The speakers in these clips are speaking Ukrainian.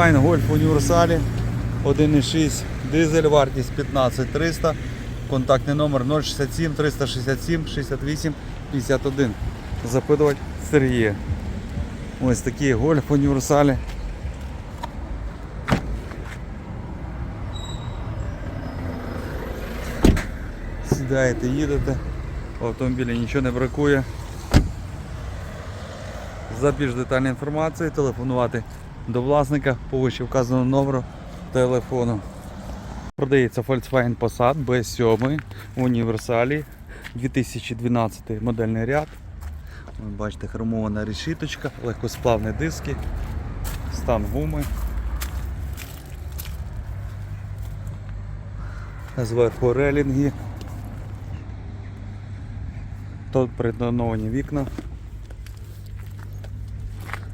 Файн Гольф універсалі 1.6 дизель, вартість 15300, контактний номер 067 367 68 51. Запитувати Сергія. Ось такі гольф універсалі. Сідаєте, їдете, в автомобілі нічого не бракує. За більш детальною інформацією телефонувати до власника по вище вказаному номеру телефону. Продається Volkswagen Passat B7 в універсалі 2012 модельний ряд. Ви бачите, хромована решіточка, легкосплавні диски, стан гуми. Зверху релінги. Тут притоновані вікна.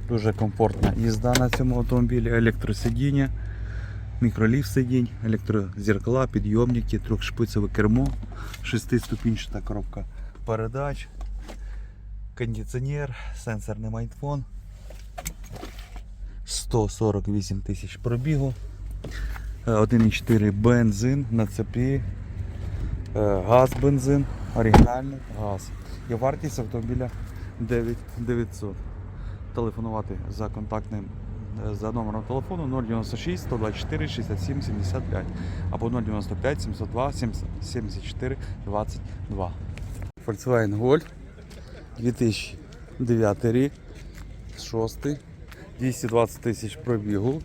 Дуже комфортна їзда на цьому автомобілі, електросидіння, мікроліфт сидінь, електрозеркала, підйомники, трьохшпицеве кермо, шестиступінчата коробка передач, кондиціонер, сенсорний майнфон, 148 тисяч пробігу, е, 1,4 бензин на цепі, е, газ бензин, оригінальний газ. І вартість автомобіля 9900 телефонувати за контактним е, за номером телефону 096 124 67 75 або 095 702 74 22. Volkswagen Golf 2009 рік, 6, 220 тисяч пробігу,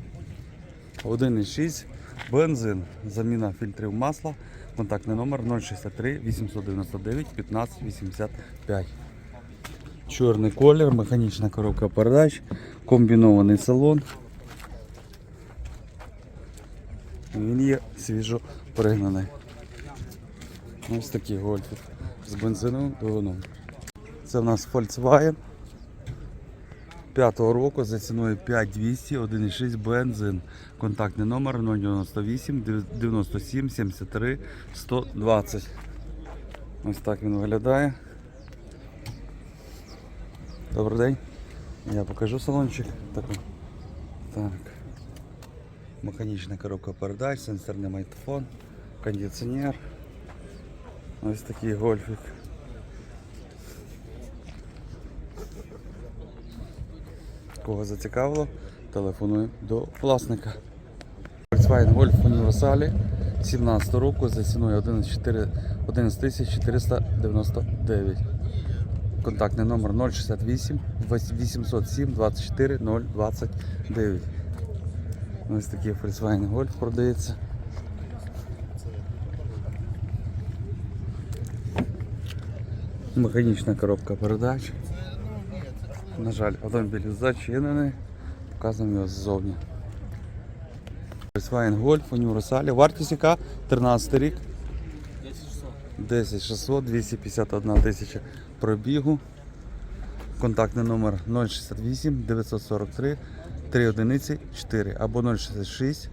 1,6 бензин, заміна фільтрів масла, контактний номер 063 899 15 85. Чорний колір, механічна коробка передач, комбінований салон. Він є свіжо пригнаний. Ось такий гольфик з бензиновим двигуном. Це в нас Volkswagen 5-го року за ціною 5200 1,6 бензин. Контактний номер 098 97 73 120. Ось так він виглядає. Добрий день. Я покажу салончик. Так. так. Механічна коробка передач, сенсорний майтфон, кондиціонер. Ось такий гольфик. Кого зацікавило, телефоную до власника. Volkswagen Golf Універсалі 17 року за ціною 11 499. Контактний номер 068 807 24 029. Ось такий Volkswagen Golf продається. Механічна коробка передач. На жаль, автомобіль зачинений. Показуємо його ззовні. Volkswagen Golf універсалі. Вартість яка? 13 рік. 10 600, 251 тисяча пробігу. Контактний номер 068 943 3 одиниці 4 або 066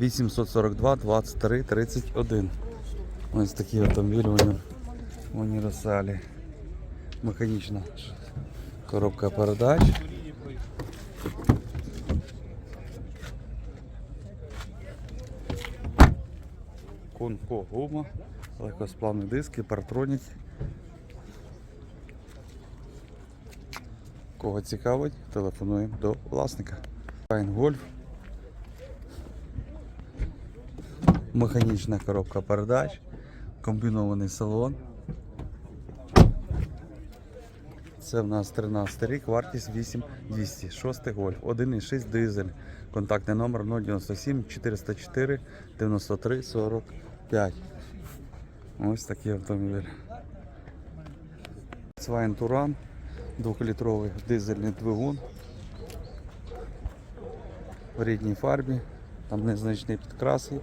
842 23 31. Ось такі автомобілі в універсалі. Механічна коробка передач. Конко гума, легкосплавні диски, партроніки. Кого цікавить, телефонуємо до власника. Fine Golf. Механічна коробка передач, комбінований салон. Це в нас 13 рік, вартість 8200, 6 гольф, 1,6 дизель. Контактний номер 097 404 93 45. Ось такий автомобіль. Volkswagen Туран, 2-літровий дизельний двигун. В рідній фарбі, там незначні підкраси,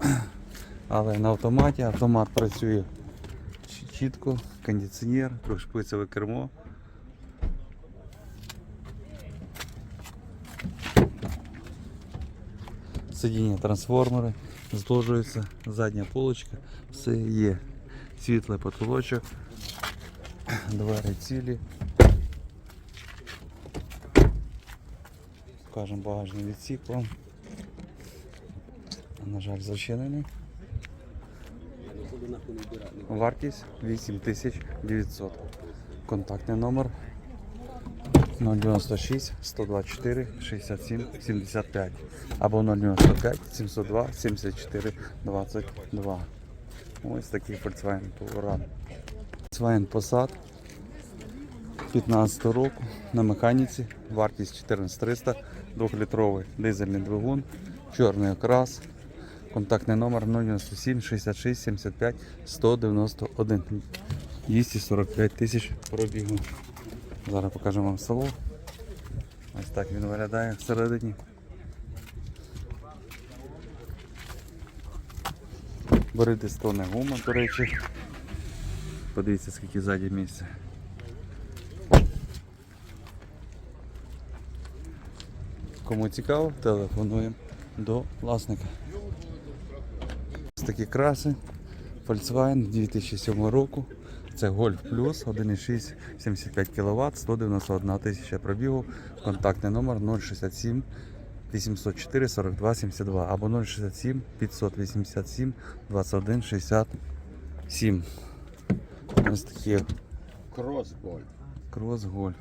але на автоматі автомат працює чітко, кондиціонер, трьохшпицеве кермо. Сидіння трансформери, зложується, задня полочка, все є. Світлий потолочок, двері цілі. Покажемо багажний відсік вам. На жаль, зачинений. Вартість 8900. Контактний номер 096 124 67 75 або 095 702 74 22. Ось такий Volkswagen Touran. Volkswagen Passat 15 року на механіці, вартість 14300, 2-літровий дизельний двигун, чорний окрас, контактний номер 097 66 75 191, 245 тисяч пробігу. Зараз покажемо вам село. Ось так він виглядає всередині. Берете стоне гума, до речі. Подивіться, скільки ззаді місця. Кому цікаво, телефонуємо до власника. Ось такі краси. Volkswagen 2007 року. Це Golf Plus 1,6 75 кВт, 191 тисяча пробігу. Контактний номер 067 804 42 72 або 067 587 21 67. Ось такі Кросболь. крос гольф.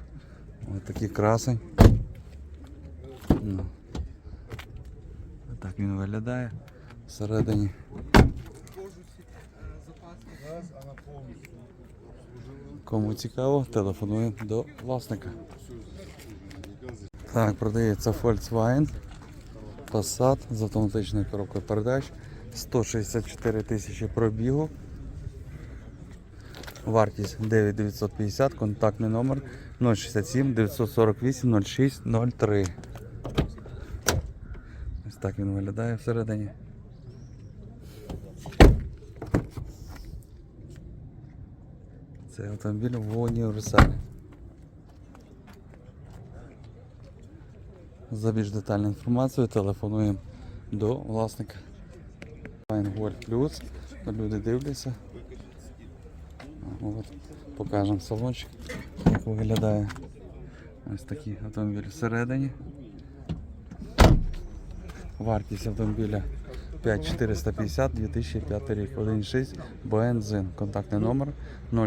Ось такі красень. Ну. Так він виглядає всередині. Кому цікаво, телефонуємо до власника. Так, продається Volkswagen Passat з автоматичною коробкою передач. 164 тисячі пробігу. Вартість 9950, контактний номер 067 948 06 03. Так він виглядає всередині. Це автомобіль в універсалі. За більш детальну інформацію телефонуємо до власника. Golf Plus. Люди дивляться. От, покажемо салончик, як виглядає ось такий автомобіль всередині. Вартість автомобіля 5450 2005 рік, 1.6 бензин. Контактний номер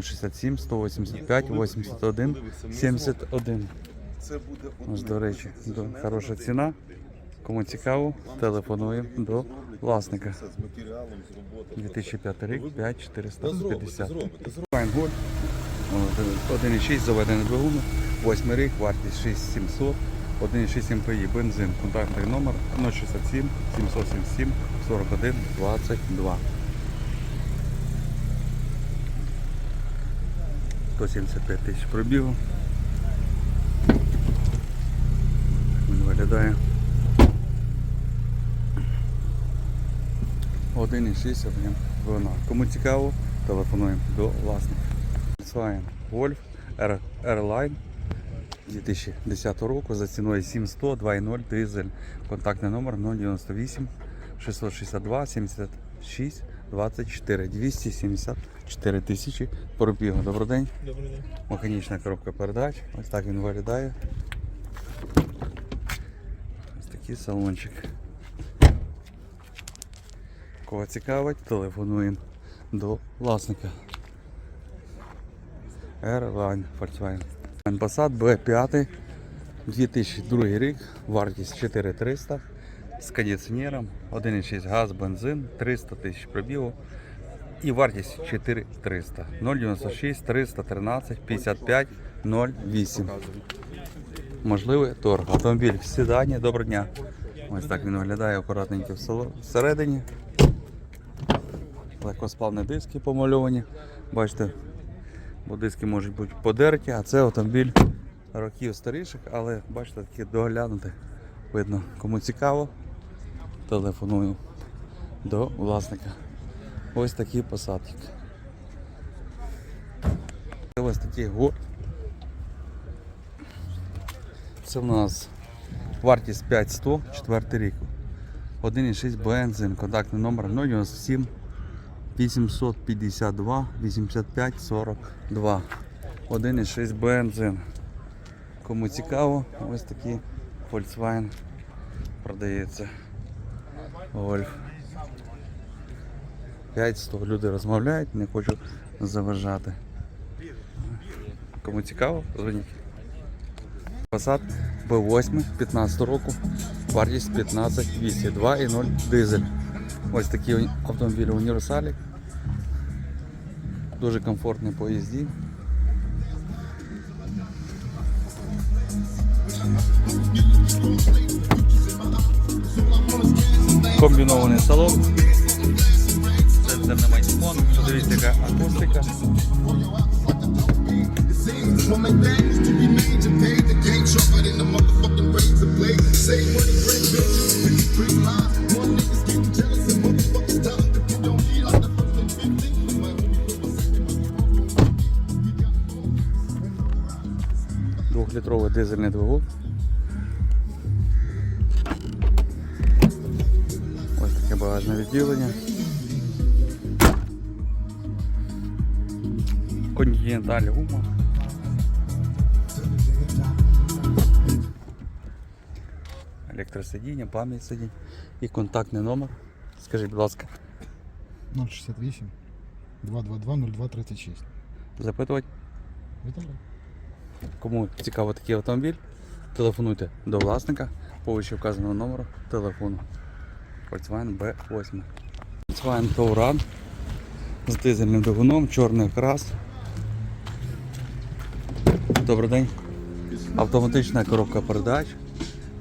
067 185 81 71. Це буде Ось, до речі, до, хороша ціна. Кому цікаво, телефонуємо до власника. все з матеріалом, з роботи. 2005 рік Та 5450. зробите, зробите. Fine Gold. От, 1,6 заведений двигун, 8 рік, вартість 6700, 1,6 МПІ, бензин, контактний номер 067 777 41 22. 175 тисяч пробігу. Він виглядає. 1,6 об'єм двигуна. Кому цікаво, телефонуємо до власника. Volkswagen Golf R- Airline 2010 року за ціною 7100 2.0 дизель. Контактний номер 098 662 76 24 274 тисячі пробігу. Добрий день. Добрий день. Механічна коробка передач. Ось так він виглядає. Ось такий салончик. Кого цікавить, телефонуємо до власника. Airline Volkswagen. Passat B5 2002 рік, вартість 4300 з кондиціонером, 1,6 газ, бензин, 300 тисяч пробігу і вартість 4300. 096 313 55 08. Можливий торг. Автомобіль в седані. Доброго дня. Ось так він виглядає акуратненько всередині. Легкосплавні диски помальовані. Бачите, бо диски можуть бути подерті, а це автомобіль років старіших, але бачите, такі доглянути. Видно, кому цікаво, телефоную до власника. Ось такий посадки. Ось такий гор. Це в нас вартість 5100, 4 рік. 1,6 бензин, контактний номер 097 852 85 42. 1,6 бензин. Кому цікаво, ось такий Volkswagen продається. Гольф. 500 люди розмовляють, не хочу заважати. Кому цікаво, дзвоніть. Passat B8 15 року, вартість 15 200, 2,0 дизель. Ось такі автомобілі універсалі. Дуже комфортний по їзді. Комбінований салон. Центрний майнфон. Подивіться, яка акустика. To be made to pay the game літровий дизельний двигун. Ось таке багажне відділення. Континенталь гума. Електросидіння, пам'ять сидінь і контактний номер. Скажіть, будь ласка. 068 222 0236. Запитувати? Вітаю кому цікаво такий автомобіль, телефонуйте до власника по вище вказаного номеру телефону. Volkswagen B8. Volkswagen Touran з дизельним двигуном, чорний окрас. Добрий день. Автоматична коробка передач,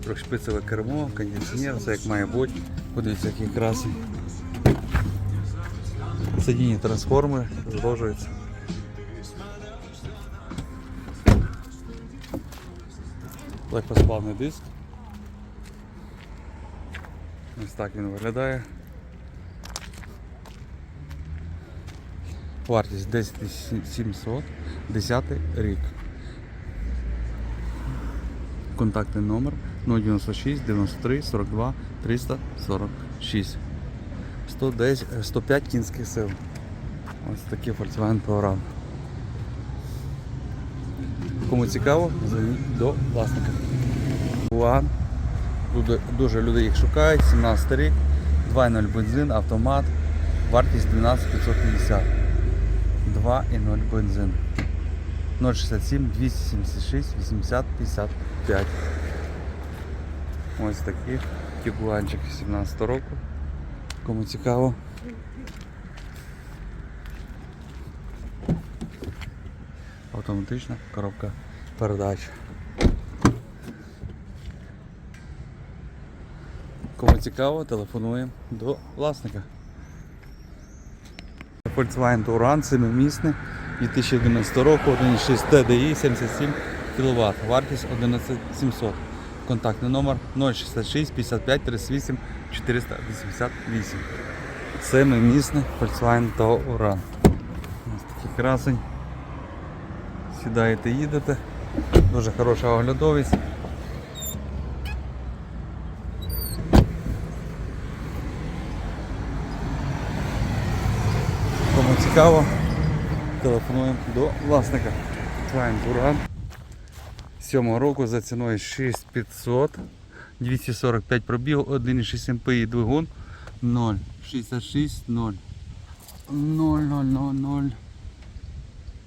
трьохшпицеве кермо, кондиціонер, все як має бути. Подивіться, які краси. Сидіння трансформери зложуються. Легкосплавний диск. Ось так він виглядає. Вартість 10 700, 10 рік. Контактний номер 096 93 42 346. 110, е, 105 кінських сил. Ось такий Volkswagen Touran. Кому цікаво, дзвоніть до власника. Вуан. Дуже, дуже люди їх шукають. 17 рік, 2.0 бензин, автомат, вартість 12 550. 2.0 бензин. 067 276 80 55. Ось такий тігуанчик 17 року. Кому цікаво. Автоматична коробка передач. Кому цікаво, телефонуємо до власника. Volkswagen Touran 7-місний 2011 року, 1.6 TDI 77 кВт. Вартість 11700. Контактний номер 066 55 38 488. 7-місний Volkswagen Touran. Ось такий красень. Сідаєте, їдете. Дуже хороша оглядовість. Кому цікаво, телефонуємо до власника. Твайн Буран. 7 року за ціною 6500, 245 пробіг, 1,6 МПІ двигун 0, 66 0, 0, 0, 0, 0,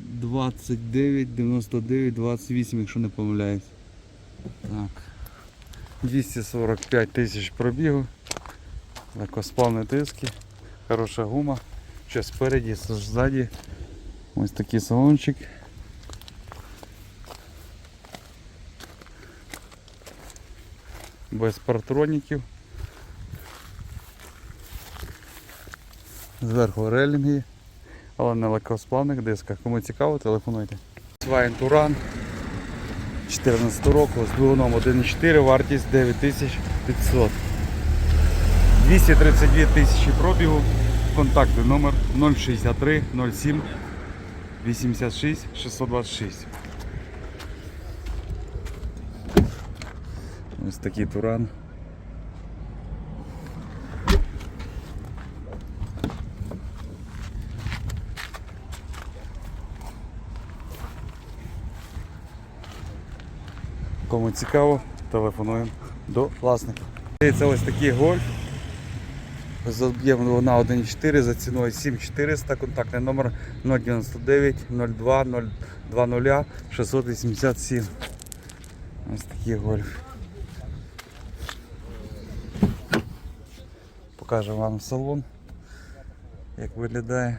29, 99, 28, якщо не помиляюсь. Так. 245 тисяч пробігу. Легкосплавні диски, хороша гума. Що спереді, ззаді. Ось такий салончик. Без партроніків. Зверху релінги, але на легкосплавних дисках. Кому цікаво, телефонуйте. Свайн Туран 14 року з двигуном 1.4, вартість 9500. 232 тисячі пробігу. Контактний номер 063 07 86 626. Ось такий туран. Кому цікаво, телефонуємо до власника. Це ось такий гольф. З об'ємом на 1,4 за ціною 7400, контактний номер 099 02 020 687. Ось такий гольф. Покажу вам салон, як виглядає.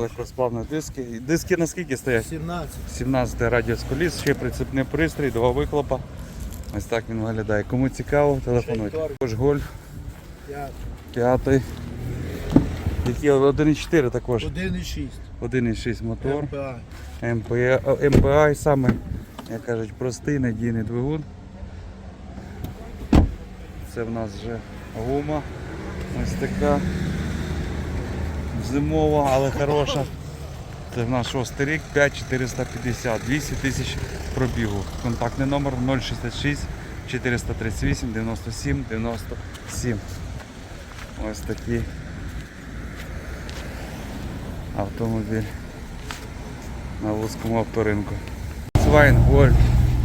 Легкосплавні диски. І Диски наскільки стоять? 17. 17 радіус коліс, ще прицепний пристрій, два вихлопа. Ось так він виглядає. Кому цікаво, телефонуйте. Також гольф, п'ятий. Які 1,4 також. 1,6. 1,6 мотор. МПА. МПА, МПА саме, як кажуть, простий, надійний двигун. Це в нас вже гума. Ось така. Зимова, але хороша. Це в нас шостий рік, 5450, 200 тисяч пробігу. Контактний номер 066 438 97 97. Ось такий автомобіль на вузькому авторинку. Свайн Гольф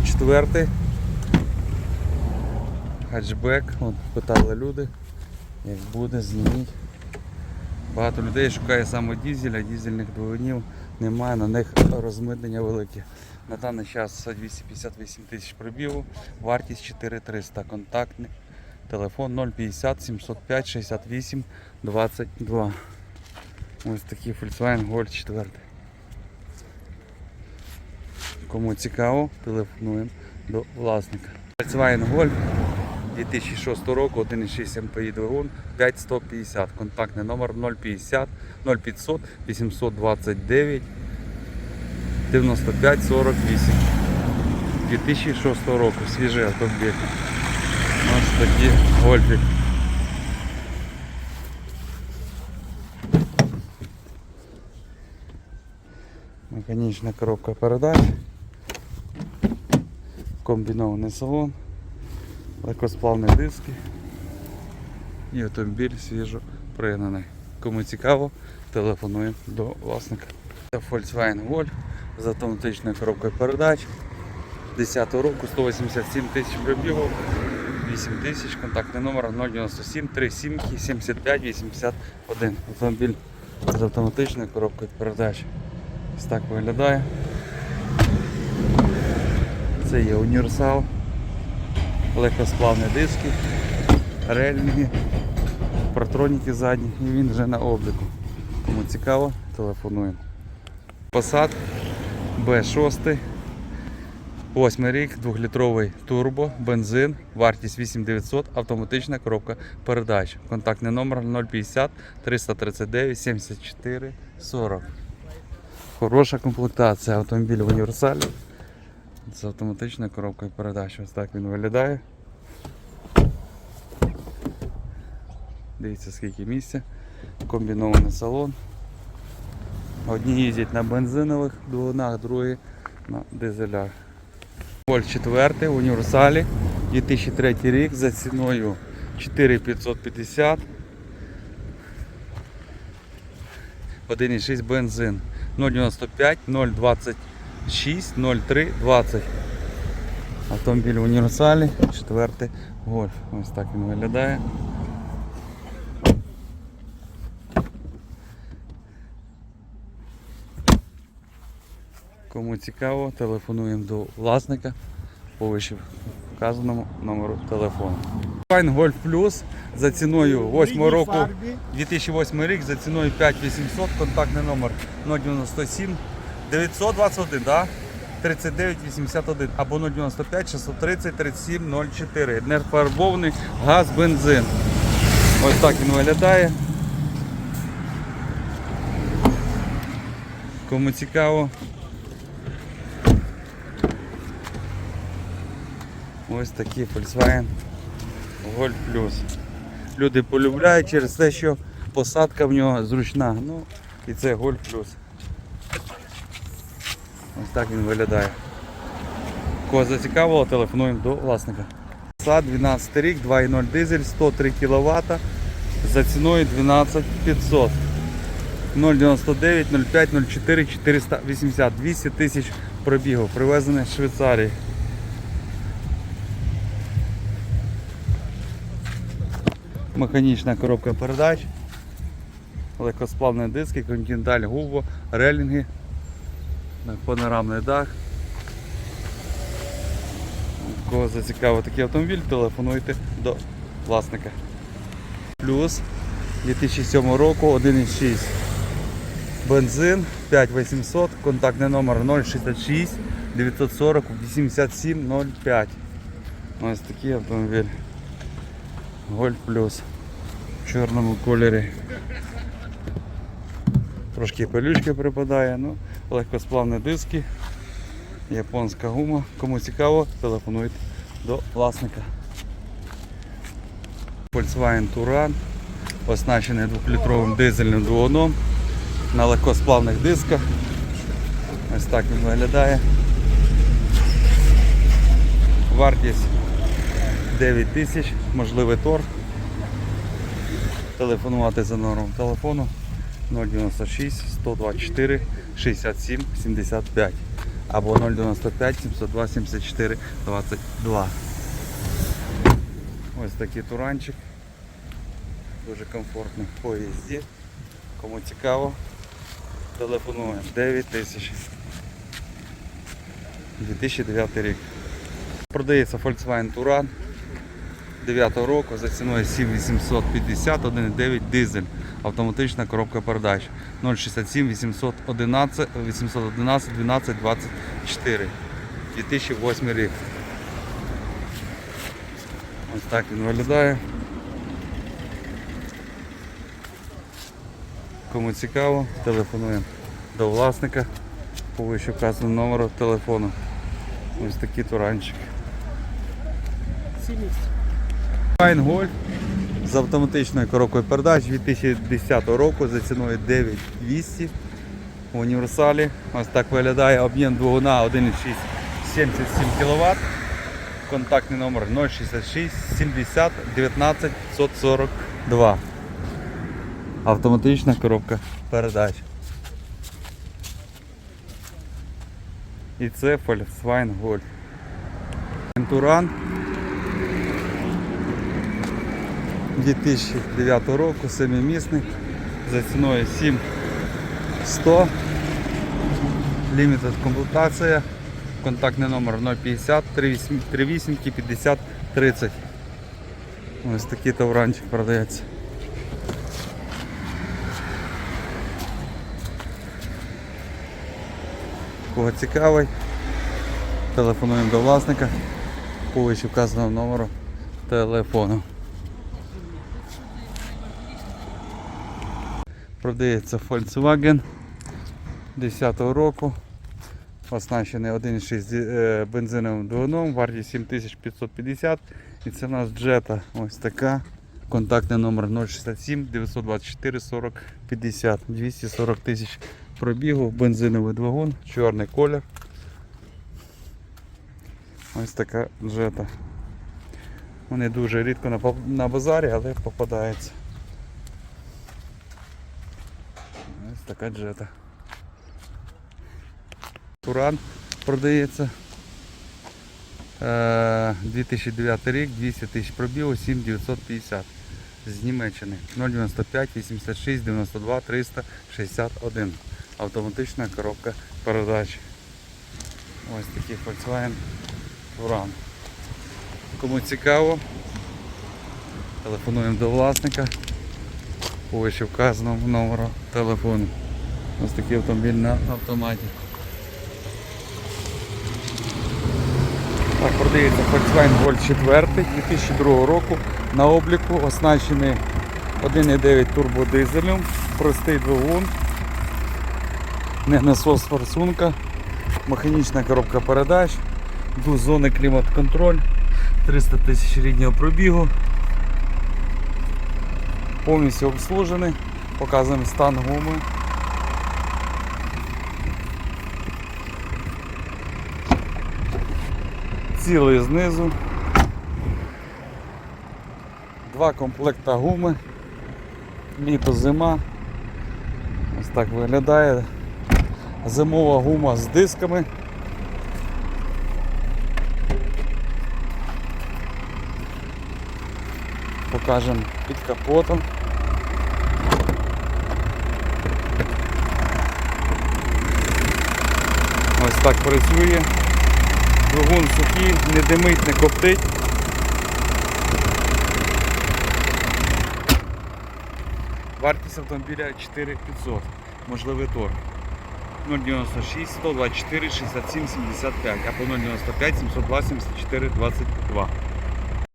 4. Хатчбек. Питали люди, як буде, зніміть. Багато людей шукає саме дізель, а дізельних двигунів немає, на них розмитнення велике. На даний час 258 тисяч пробігу, вартість 4300, контактний. Телефон 050 705 68 22. Ось такий Volkswagen Golf 4. Кому цікаво, телефонуємо до власника. Volkswagen Golf 2006 року, 1,6 МПІ двигун, 5150. Контактний номер 050 0500 829 95 48. 2006 року, свіжий автомобіль. Ось такий гольфік. Механічна коробка передач. Комбінований салон, легкосплавні диски і автомобіль свіжо пригнаний. Кому цікаво, телефонуємо до власника. Це Volkswagen Golf з автоматичною коробкою передач. 10 року 187 тисяч пробігу, 8 тисяч, контактний номер 097 37 75 81. Автомобіль з автоматичною коробкою передач. Ось так виглядає. Це є універсал, легкосплавні диски, релінги, протроніки задні і він вже на обліку. Кому цікаво, телефонуємо. Passat B6, 8 рік, 2-літровий турбо, бензин, вартість 8900, автоматична коробка передач. Контактний номер 050 339 74 40. Хороша комплектація автомобіль в універсалі з автоматичною коробкою передач. Ось так він виглядає. Дивіться скільки місця. Комбінований салон. Одні їздять на бензинових двигунах, другі на дизелях. Вольт 4 в універсалі 2003 рік за ціною 4550. 1,6 бензин 095 026 03 20. Автомобіль в універсалі, 4 гольф. Ось так він виглядає. Кому цікаво, телефонуємо до власника по вище вказаному номеру телефону. Fine Golf Plus за ціною 8 року 2008 рік за ціною 5800, контактний номер 097 921, да? 3981 або 095 630 37 04. Нефарбований газ, бензин. Ось так він виглядає. Кому цікаво. Ось такий Volkswagen Golf Plus. Люди полюбляють через те, що посадка в нього зручна. Ну і це Golf Plus. Ось так він виглядає. Кого зацікавило, телефонуємо до власника. Passat 12 рік, 2.0 дизель, 103 кВт за ціною 12500. 099 05 04 480 200 тисяч пробігу. Привезене з Швейцарії. Механічна коробка передач. Легкосплавні диски, континенталь губо, релінги, панорамний дах. Кого зацікавив такий автомобіль, телефонуйте до власника. Плюс 2007 року 1,6 бензин 5800, контактний номер 066 940 8705. Ось такий автомобіль. Гольф плюс в чорному кольорі. Трошки пилючки припадає, ну, легкосплавні диски, японська гума. Кому цікаво, телефонуйте до власника. Volkswagen Touran, оснащений 2-літровим дизельним двигуном на легкосплавних дисках. Ось так він виглядає. Вартість 9 тисяч, можливий торг. Телефонувати за номером телефону 096 124 67 75 або 095 702 74 22. Ось такий туранчик. Дуже комфортний в поїзді. Кому цікаво, телефонуємо 9 тисяч. 2009 рік. Продається Volkswagen Touran 9 року за ціною 7850 1,9 дизель. Автоматична коробка передач 067 811 811 12 24 2008 рік. Ось так він виглядає. Кому цікаво, телефонуємо до власника по вище вказаному номеру телефону. Ось такий туранчик. Fine Golf з автоматичною коробкою передач 2010 року за ціною 9200 в універсалі. Ось так виглядає об'єм двигуна 1,6 77 кВт. Контактний номер 066 70 19 542. Автоматична коробка передач. І це Volkswagen Golf. Туран 2009 року, семимісний, за ціною 7100. Limited комплектація. Контактний номер 050 38 38 50 30. Ось такий тавранчик продається. Кого цікавий, телефонуємо до власника по вище вказаному номеру телефону. Продається Volkswagen 10-го року. Оснащений 1,6 е, бензиновим двигуном, вартість 7550 і це у нас Jetta ось така. Контактний номер 067 924 40 50 240 тисяч пробігу, бензиновий двигун, чорний колір. Ось така Jetta. Вони дуже рідко на базарі, але попадаються. Ось така джета. Туран продається. Е, 2009 рік, 200 тисяч пробігу, 7950 з Німеччини. 095 86 92 361. Автоматична коробка передач. Ось такий Volkswagen Туран. Кому цікаво, телефонуємо до власника по вище вказаному номеру телефону. Ось такий автомобіль на автоматі. Так, продається Volkswagen Golf 4 2002 року. На обліку оснащений 1,9 турбодизелем, простий двигун, не насос форсунка, механічна коробка передач, двозонний клімат-контроль, 300 тисяч ріднього пробігу. Повністю обслужений, показуємо стан гуми. Цілий знизу. Два комплекта гуми. Літо зима. Ось так виглядає. Зимова гума з дисками. Покажемо під капотом. Ось так працює. Двигун сухий, не димить, не коптить. Вартість автомобіля 4500, можливий торг. 096 124 67 75 або 095 702 74 22.